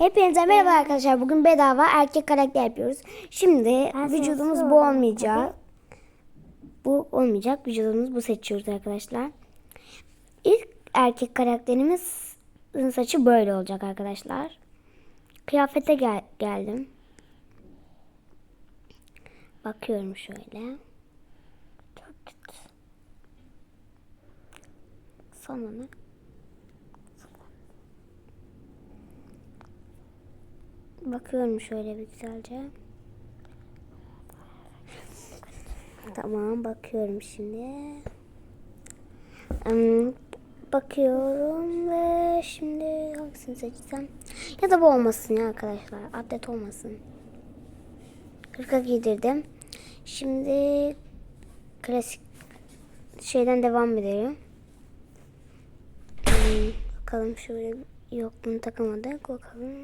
Hepinize merhaba arkadaşlar. Bugün bedava erkek karakter yapıyoruz. Şimdi Ben vücudumuz bu olmayacak. Bu olmayacak. Vücudumuz bu seçiyoruz arkadaşlar. İlk erkek karakterimiz saçı böyle olacak arkadaşlar. Kıyafete gel- geldim. Bakıyorum şöyle. Sonra Bakıyorum şöyle bir güzelce. Tamam bakıyorum şimdi. Bakıyorum ve şimdi hangisini seçsem? Ya da bu olmasın ya arkadaşlar. Atlet olmasın. 40'a giydirdim. Şimdi klasik şeyden devam edelim. Hmm, bakalım şöyle yok bunu takamadık. Bakalım.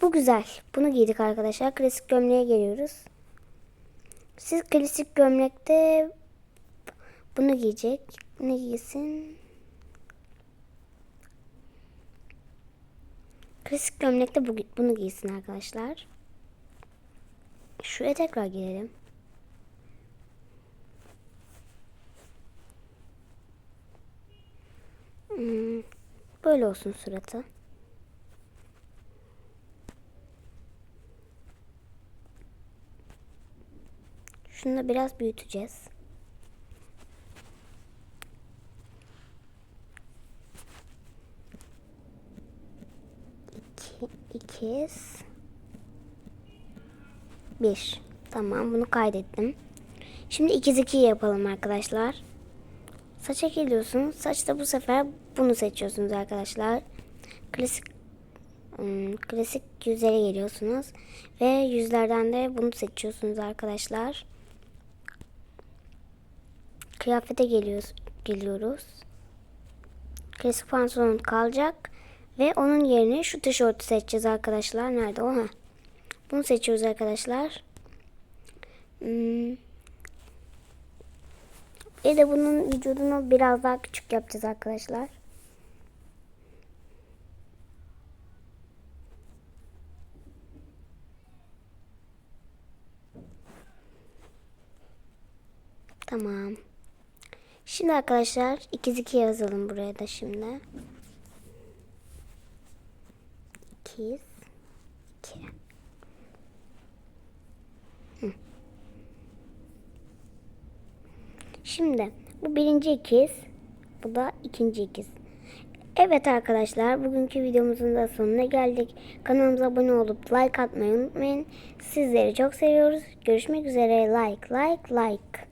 Bu güzel. Bunu giydik arkadaşlar. Klasik gömleğe geliyoruz. Siz klasik gömlekte bunu giyecek. Ne giysin? Klasik gömlekte bu, bunu giysin arkadaşlar. Şuraya tekrar girelim. Hmm, böyle olsun suratı. Şunu da biraz büyüteceğiz. İki, ikiz. Bir. Tamam bunu kaydettim. Şimdi ikiz iki yapalım arkadaşlar. Saça geliyorsunuz. Saçta bu sefer bunu seçiyorsunuz arkadaşlar. Klasik hmm, klasik yüzlere geliyorsunuz. Ve yüzlerden de bunu seçiyorsunuz arkadaşlar. Kıyafete geliyoruz, geliyoruz. Klasik pantolon kalacak. Ve onun yerine şu tişörtü seçeceğiz arkadaşlar. Nerede o? Ha. Bunu seçiyoruz arkadaşlar. Hmm. Bir de bunun vücudunu biraz daha küçük yapacağız arkadaşlar. Tamam. Şimdi arkadaşlar ikiz iki yazalım buraya da şimdi. İkiz iki. Hı. Şimdi bu birinci ikiz. Bu da ikinci ikiz. Evet arkadaşlar bugünkü videomuzun da sonuna geldik. Kanalımıza abone olup like atmayı unutmayın. Sizleri çok seviyoruz. Görüşmek üzere. Like like like.